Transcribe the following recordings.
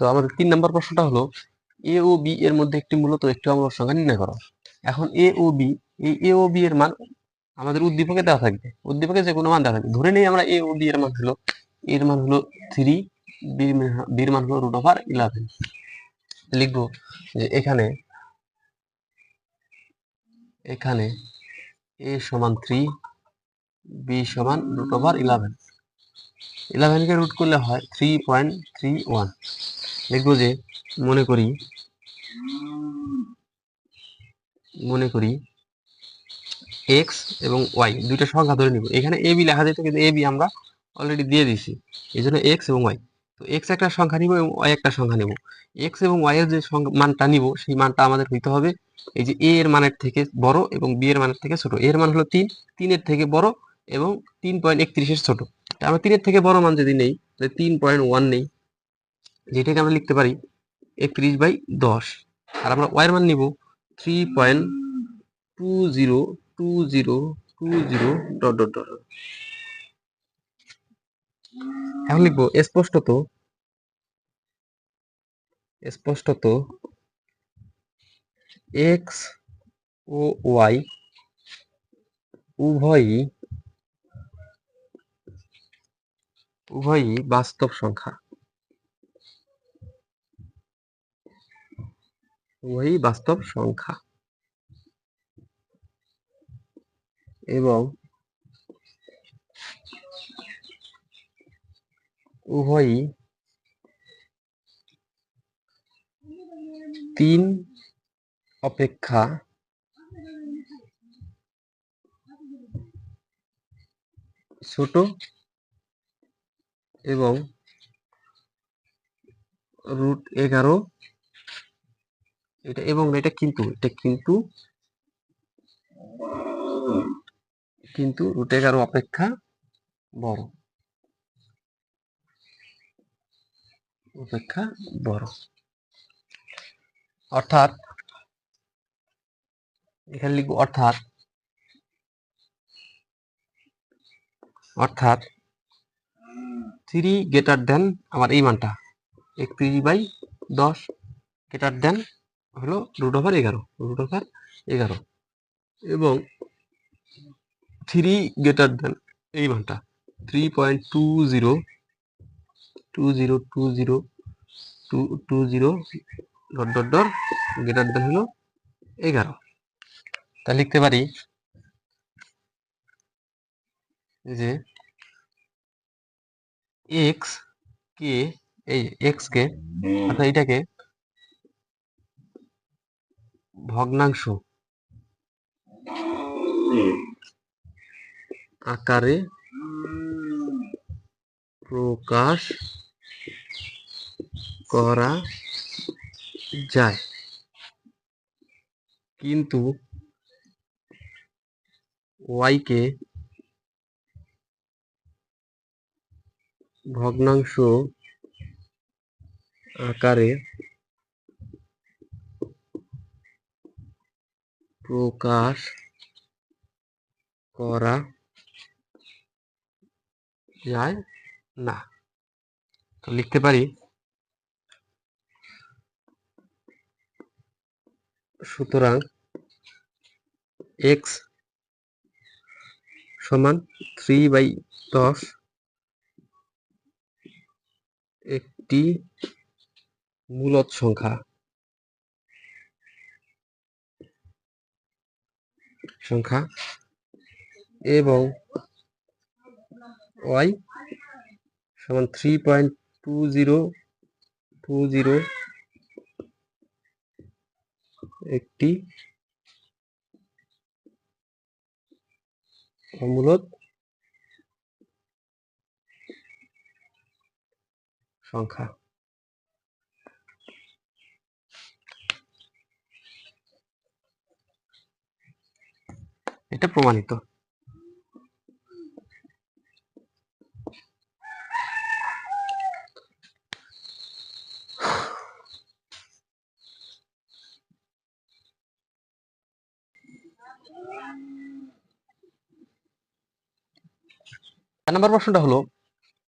তো আমাদের তিন নম্বর প্রশ্নটা হলো এ ও বি এর মধ্যে একটি মূলত একটি অমূলক সংখ্যা নির্ণয় করো। এখন এ ও বি এই এ ও বি এর মান আমাদের উদ্দীপকে দেওয়া থাকবে। উদ্দীপকে যে কোনো মান দেওয়া থাকবে। ধরে নেই আমরা এ ও বি এর মান হলো, এর মান হলো থ্রি বির মান হলো রুট ওভার ইলেভেন লিখব যে এখানে এখানে এ সমান থ্রি বি সমান রুট ওভার ইলেভেন ইলেভেনকে রুট করলে হয় থ্রি পয়েন্ট থ্রি ওয়ান লিখব যে মনে করি মনে করি এক্স এবং ওয়াই দুইটা সংখ্যা ধরে নিব। এখানে এ বি লেখা যেত কিন্তু এ বি আমরা অলরেডি দিয়ে দিছি এই জন্য এক্স এবং ওয়াই তো এক্স একটা সংখ্যা নিব এবং ওয়াই একটা সংখ্যা নিব। এক্স এবং ওয়াই এর যে মানটা নিব, সেই মানটা আমাদের হইতে হবে। এই যে এ এর মানের থেকে বড় এবং বি এর মানের থেকে ছোট। এর মান হলো তিন তিনের থেকে বড় এবং তিন পয়েন্ট একত্রিশের ছোট। আমরা তিনের থেকে বড় মান যদি নেই তিন পয়েন্ট ওয়ান নেই। যেটাকে আমরা লিখতে পারি একত্রিশ বাই দশ। আর আমরা ওয়াই মান নিব three point two zero two zero two zero dot dot dot এখন লিখব স্পষ্টত স্পষ্টত এক্স ও ওয়াই উভয়ই উভয়ই বাস্তব সংখ্যা। উভয়ই বাস্তব সংখ্যা। এবং উভয়ই তিন অপেক্ষা ছোট এবং রুট এগারো এটা এবং এটা কিন্তু এটা কিন্তু কিন্তু রুট এগারো অপেক্ষা বড়। অপেক্ষা বড়। অর্থাৎ, এখানে লিখব অর্থাৎ অর্থাৎ থ্রি গ্রেটার দেন আমার এই মানটা। একত্রিশ বাই দশ গ্রেটার দেন হলো রুট ওভার এগারো রুট ওভার এগারো। এবং থ্রি গ্রেটার দেন এই মানটা three point two zero two zero two zero two two zero dot dot dot greater than হলো এগারো। তা লিখতে পারি যে এক্স কে এই এক্স কে অর্থাৎ এটাকে ভগ্নাংশ। আকারে প্রকাশ করা যায়। কিন্তু ওয়াইকে ভগ্নাংশ আকারে প্রকাশ করা যায় না। তো লিখতে পারি? সুতরাং এক্স সমান থ্রি বাই দশ একটি মূলদ সংখ্যা। সংখ্যা এবং ওয়াই সমান three point two zero two zero একটি অমূলদ সংখ্যা। এটা প্রমাণিত। প্রশ্নটা হলো,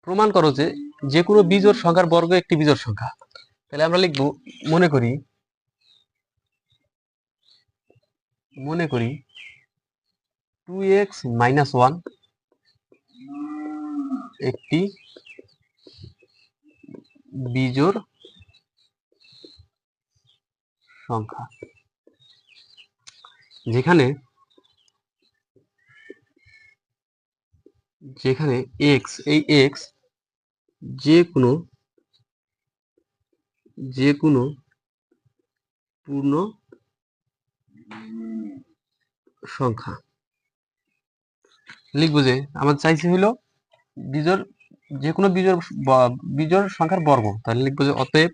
প্রমাণ করো যে যে কোনো বিজোড় সংখ্যার বর্গ একটি বিজোড় সংখ্যা। তাহলে আমরা লিখব, মনে করি মনে করি টু এক্স মাইনাস ওয়ান একটি বিজোড় সংখ্যা, যেখানে যেখানে এক্স এই এক্স যে কোনো যে কোনো পূর্ণ সংখ্যা। লিখব যে, আমার চাইছে হলো বিজোড় যে কোনো বিজোড় ব- বিজোড় সংখ্যার বর্গ। তাহলে লিখব যে অতএব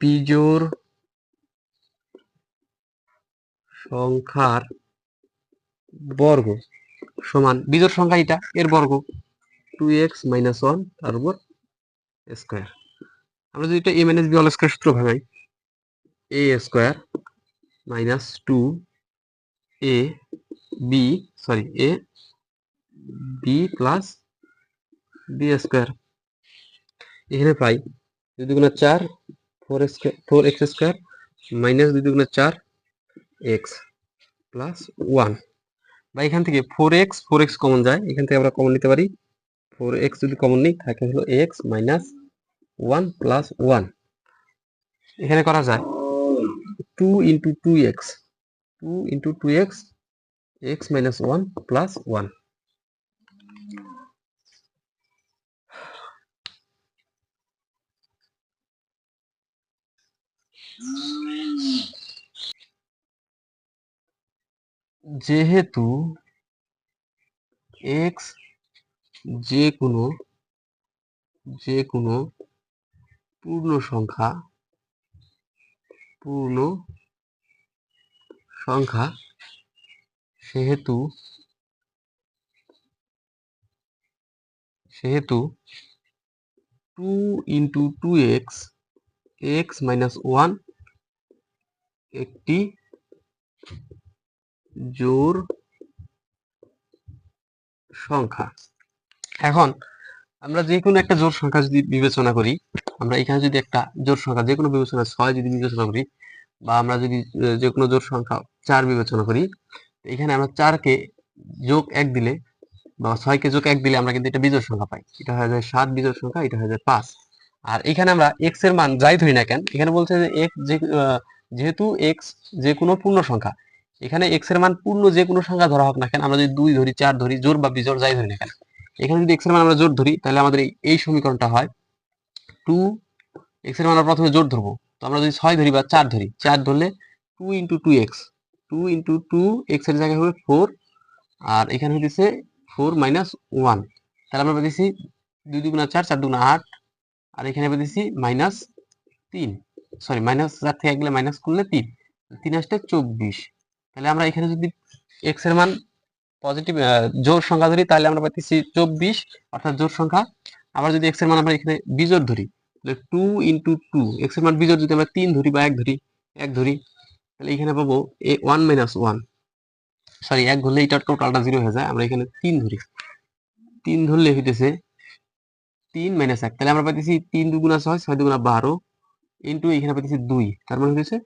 বিজোড় সংখ্যার বর্গ সমান, বিজোড় সংখ্যা এটা, এর বর্গ টু এক্স মাইনাস ওয়ান তার উপর স্কোয়ার আমরা যদি এটা A minus B all square সূত্র ভাঙাই A square minus two A B sorry A B plus B square এখানে পাই দুই দুগুণা চার four square four X square minus দুই দুগুণা চার এক্স প্লাস ওয়ান বা এখান থেকে four X four X common যায়। এখান থেকে আমরা কমন নিতে পারি। ফোর এক্স যদি কমন নিই, থাকে হলো X minus one plus one এখানে করা যায়। Two into two X two into two X X minus one plus one যেহেতু এক্স যে কোনো যে কোনো পূর্ণ সংখ্যা পূর্ণ সংখ্যা সেহেতু সেহেতু two into two X X minus one একটি জোড় সংখ্যা। এখন আমরা যে কোনো একটা জোর সংখ্যা যদি বিবেচনা করি, আমরা এখানে যদি একটা জোড় সংখ্যা যে কোনো বিবেচনা ছয় যদি বিবেচনা করি বা আমরা যদি যে কোনো জোড় সংখ্যা চার বিবেচনা করি এখানে আমরা চারকে যোগ এক দিলে বা ছয়কে যোগ এক দিলে আমরা কিন্তু এটা বিজোড় সংখ্যা পাই। এটা হয়ে যায় সাত বিজোড় সংখ্যা এটা হয়ে যায় পাঁচ। আর এখানে আমরা এক্সের মান যাই ধরি না কেন এখানে বলছে যে আহ, যেহেতু এক্স যে কোনো পূর্ণ সংখ্যা এখানে এক্সের মান পূর্ণ যে কোনো সংখ্যা ধরা হোক না কেন আমরা যদি দুই ধরি চার ধরি জোর বা বিজোড় যাই ধরি না কেন। এখানে যদি এক্সের মান আমরা জোর ধরি তাহলে আমাদের এই- সমীকরণটা হয় টু এক্সের মান আমরা প্রথমে জোর ধরবো। আমরা যদি ছয় ধরি বা চার ধরি, চার ধরলে two into two X two into two এক্সের জায়গায় হবে ফোর আর এখানে হইতেছে ফোর মাইনাস ওয়ান তাহলে আমরা পেতেছি দুই দুগুণা চার চার দুগুণা আট, আর এখানে পেতেছি মাইনাস তিন সরি মাইনাস চার থেকে গেলে মাইনাস করলে তিন তিন আসতে চব্বিশ, তাহলে আমরা এখানে যদি এক্সের মান পজিটিভ জোর সংখ্যা ধরি, তাহলে আমরা পাচ্ছি চব্বিশ, অর্থাৎ জোর সংখ্যা, আবার যদি এক্সের মান আমরা এখানে বিজোড় ধরি তাহলে টু ইন্টু টু এক্সের মান বিজোড় যদি আমরা তিন ধরি বা এক ধরি এক ধরি, তাহলে এখানে পাবো A one minus one sorry এক ধরলে এটা টোটালটা জিরো হয়ে যায়, আমরা এখানে তিন ধরি। তিন ধরলে হইতেছে তিন মাইনাস এক। তাহলে আমরা পাইতেছি তিন দুগুণা ছয় ছয় দুগুণা বারো ইন্টু এখানে পাইতেছি দুই। তার মানে হইতেছে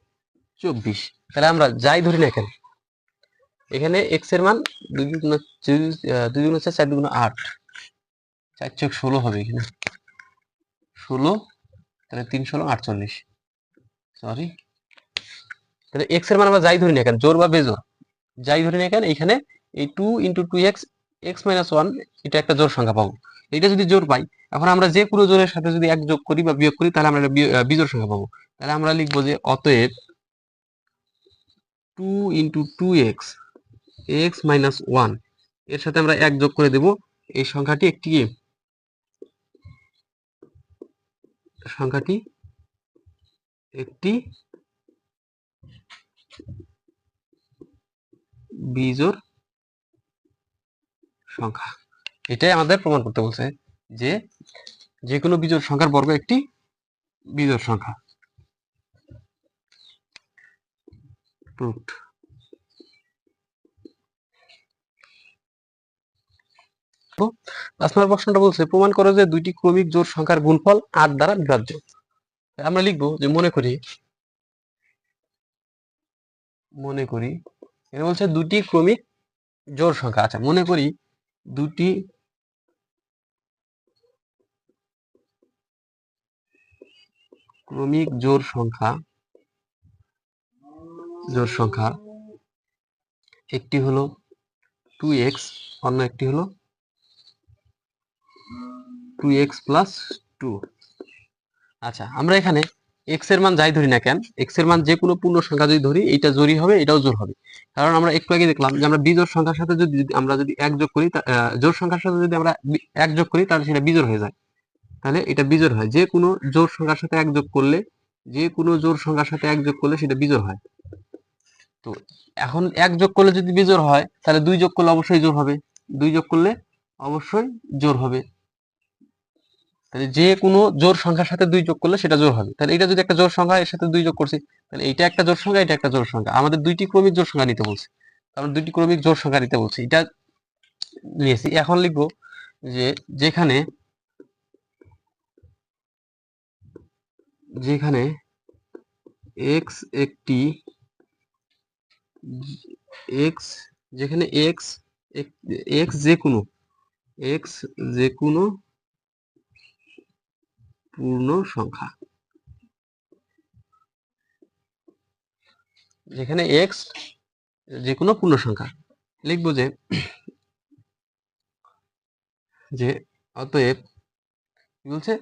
চব্বিশ। তাহলে আমরা যাই ধরি না এখানে এখানে এক্সের মান দুই দুগুণা, দুই- দুগুণা চার দুগুণা আট। চার চোখ ষোলো হবে এখানে। ষোলো, তাহলে তিন ষোলো আটচল্লিশ। সরি তাহলে এক্সের মান আমরা যাই ধরি না কেন, জোর বা বেজোর? যাই ধরি না কেন এখানে এই two into two X X minus one এটা একটা জোর সংখ্যা পাবো। এটা যদি জোর পাই, এখন আমরা যে কোনো জোরের সাথে যদি এক যোগ করি বা বিয়োগ করি, তাহলে আমরা বিজোড় সংখ্যা পাবো। তাহলে আমরা লিখব যে অতএব two into two X X minus ওয়ানের সাথে আমরা এক যোগ করে দেব। এই সংখ্যাটি একটি কি সংখ্যাটি একটি বিজোড় সংখ্যা। এটাই আমাদের প্রমাণ করতে বলছে যে যে কোনো বিজোড় সংখ্যার বর্গ একটি বিজোড় সংখ্যা। Proved পাঁচ নম্বর প্রশ্নটা বলছে, প্রমাণ করো যে দুইটি ক্রমিক জোর সংখ্যার গুণফল আট দ্বারা বিভাজ্য। আমরা লিখব যে মনে করি মনে করি এটা বলছে দুটি ক্রমিক জোর সংখ্যা। আচ্ছা মনে করি দুটি ক্রমিক জোর সংখ্যা জোর সংখ্যা, একটি হলো টু এক্স অন্য একটি হলো টু এক্স প্লাস টু আচ্ছা আমরা এখানে এক্সের মান যাই ধরি না কেন এক্সের মান যে কোনো পূর্ণ সংখ্যা যদি ধরি, এইটা জোরই হবে, এটাও জোর হবে। কারণ আমরা একটু আগে দেখলাম যে আমরা বিজোড় সংখ্যার সাথে যদি আমরা যদি এক যোগ করি জোড় সংখ্যার সাথে যদি আমরা এক যোগ করি, তাহলে সেটা বিজোড় হয়ে যায়। তাহলে এটা বিজোর হয়। যে কোনো জোর সংখ্যার সাথে এক যোগ করলে যে কোনো জোড় সংখ্যার সাথে এক যোগ করলে সেটা বিজোর হয়। তো এখন এক যোগ করলে যদি বিজোর হয়, তাহলে দুই যোগ করলে অবশ্যই জোর হবে। দুই যোগ করলে অবশ্যই জোর হবে। তাহলে যে কোনো জোর সংখ্যার সাথে দুই যোগ করলে সেটা জোর হবে। তাহলে এটা যদি একটা জোর সংখ্যা, এর সাথে দুই যোগ করছি, তাহলে এটা একটা জোর সংখ্যা, এটা একটা জোর সংখ্যা। আমাদের দুইটি ক্রমিক জোর সংখ্যা নিতে বলছে। আমরা দুইটি ক্রমিক জোর সংখ্যা নিতে বলছি। এটা নিয়েছি। এখন লিখব যে যেখানে যেখানে এক্স একটি এক্স যেখানে এক্স এক্স যে কোনো এক্স যে কোনো পূর্ণ সংখ্যা। যেখানে এক্স যে কোনো পূর্ণ সংখ্যা। লিখব যে যে অতএব কি বলছে?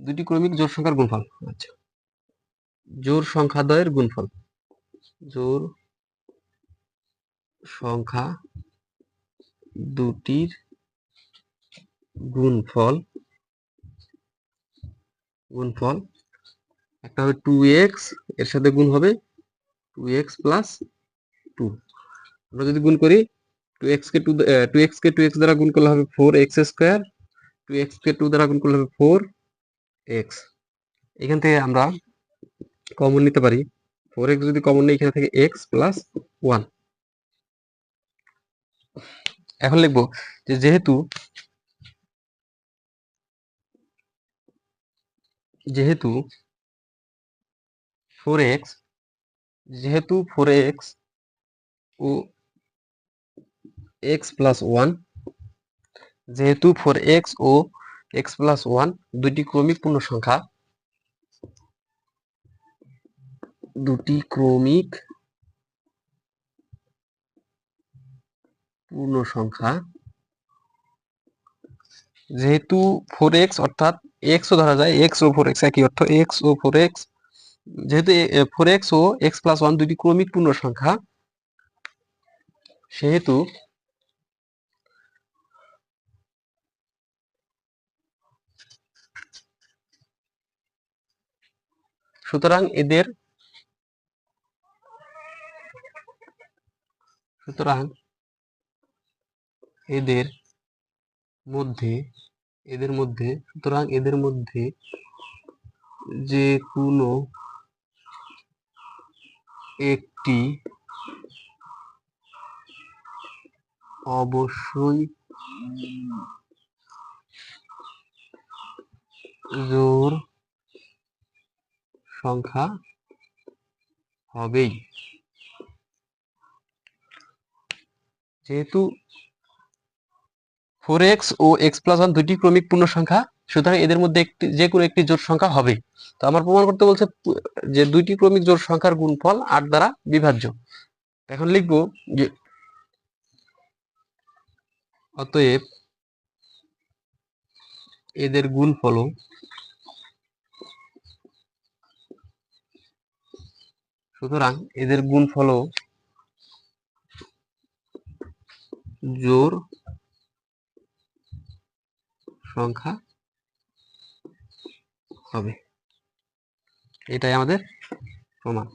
দুটি ক্রমিক জোড় সংখ্যার গুণফল। আচ্ছা। জোড় সংখ্যাদ্বয়ের গুণফল। জোড় সংখ্যা দুটির গুণফল গুণফল। একটা হবে টু এক্সের সাথে গুণ হবে টু এক্স প্লাস টু আমরা যদি গুণ করি টু এক্স কে টু টু এক্স কে টু এক্স দ্বারা গুণ করলে হবে four X square two X কে টু দ্বারা গুণ করলে হবে ফোর এক্স এখান থেকে আমরা কমন নিতে পারি। ফোর এক্স যদি কমন নিই, এখানে থেকে এক্স প্লাস ওয়ান এখন লিখব যে যেহেতু যেহেতু ফোর এক্স যেহেতু ফোর এক্স ও এক্স প্লাস ওয়ান যেহেতু ফোর এক্স ও এক্স প্লাস ওয়ান দুটি ক্রমিক পূর্ণ সংখ্যা দুটি ক্রমিক পূর্ণ সংখ্যা যেহেতু ফোর এক্স অর্থাৎ এক্স ও ধরা যায় এক্স ও ফোর এক্স একই অর্থ এক্স ও ফোর এক্স যেহেতু ফোর এক্স ও এক্স প্লাস ওয়ান দুটি ক্রমিক পূর্ণ সংখ্যা, সেহেতু সুতরাং এদের সুতরাং এদের মধ্যে এদের মধ্যে সুতরাং এদের মধ্যে যে কোনো একটি অবশ্যই জোর সংখ্যা হবেই। যেহেতু ফোর এক্স ও এক্স প্লাস ওয়ান দুটি ক্রমিক পূর্ণ সংখ্যা সুতরাং এদের মধ্যে একটি যে কোনো একটি জোট সংখ্যা হবে। তো আমার প্রমাণ করতে বলছে যে দুইটি ক্রমিক জোট সংখ্যার গুণফল আট দ্বারা বিভাজ্য। এখন লিখব যে অতএব এদের গুণফলও সুতরাং এদের গুণফলও জোর সংখ্যা হবে। এটাই আমাদের প্রমাণ।